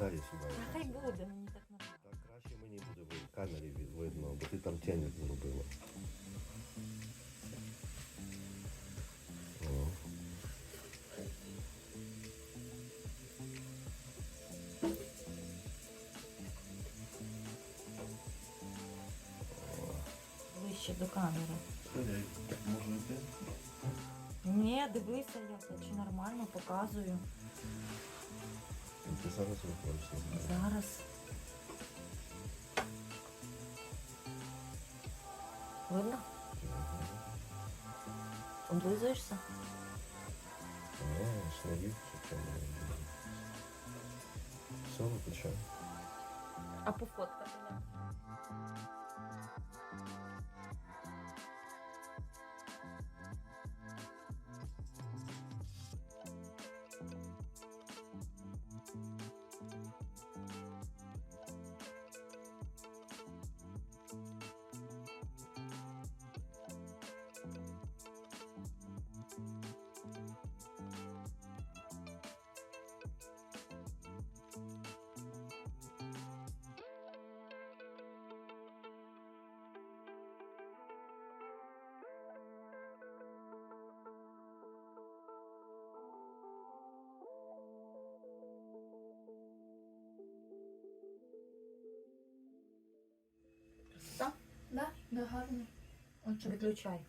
Далі сюди. Та хай буде, мені так нормально. Так краще мені буде в камері від- видно, бо ти там тінь зробила. О. Ближче до камери. Можна йти? Ні, дивися, як я чи нормально показую. Ти зараз виходиш. Зараз. Видно? Облизуєшся? А, шнурів чи там. Все, виключай. А пофоткати як? Да, гарно. Виключай.